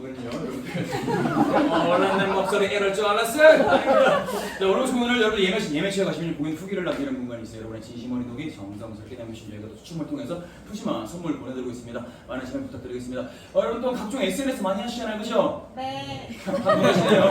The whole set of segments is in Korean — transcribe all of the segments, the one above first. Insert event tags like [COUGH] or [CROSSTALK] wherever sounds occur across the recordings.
친구는요, 여러분들. 어, 원하는 목소리 이럴 줄 알았어요. 네, 여러분 소문을 여러분 예매 예매시에 가시면 고객 후기를 남기는 공간이 있어요. 여러분의 진심 어린 동의 정성스럽게 담으신 저희가 또 추첨을 통해서 푸짐한 선물 보내드리고 있습니다. 많은 참여 부탁드리겠습니다. 어, 여러분 또 각종 SNS 많이 하시잖아요, 그죠? 네. 반응하시네요.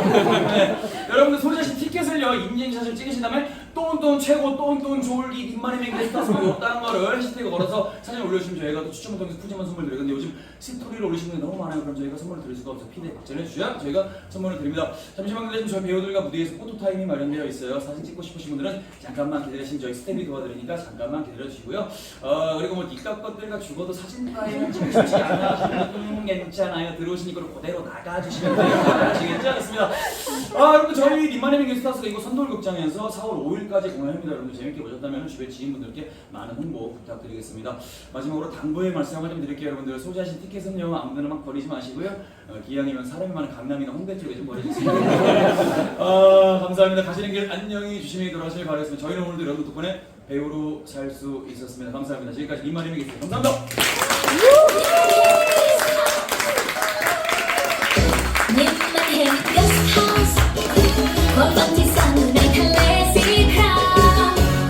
네. 여러분들 소자씨 티켓을요 인증샷을 찍으신 다음에 똔똔 최고 똔똔 졸기 입만의 맹게스타 소리 없다는 거를 해시태그 걸어서 사진 올려주시면 저희가 또 추첨을 통해서 푸짐한 선물 드려요. 근데 요즘 스토리를 올리시는 분이 너무 많아요. 그럼 저희가 선물을 드릴 수가 없어요. 피드백 전해주셔야 저희가 선물을 드립니다. 잠시만 기다리시면 저희 배우들과 무대에서 포토타임이 마련되어 있어요. 사진 찍고 싶으신 분들은 잠깐만 기다리시면 저희 스텝이 도와드리니까 잠깐만 기다려주시고요. 어, 그리고 뭐 이깟 것들과 죽어도 사진과에는 좀 쉽지 않아. 음, 괜찮아요. 이거를 그대로 나가주시면 돼요. 아시겠죠? 좋습니다. 아, 여러분 저희 리마네밍 게스트하우스가 이거 선돌극장에서 4월 5일까지 공연합니다. 여러분들 재밌게 보셨다면 주변 지인분들께 많은 홍보 부탁드리겠습니다. 마지막으로 당부의 말씀 한번 좀 드릴게요. 여러분들 소지하신 티켓은요 아무데나 막 버리지 마시고요. 어, 기왕이면 사람이 많은 강남이나 홍대 쪽에 좀 버려주세요. 아, [LAUGHS] 감사합니다. 가시는 길 안녕히 조심히 돌아가시길 바라겠습니다. 저희는 오늘도 여러분 덕분에 배우로 살 수 있었습니다. 감사합니다. 지금까지 리마네밍 게스트 감사합니다.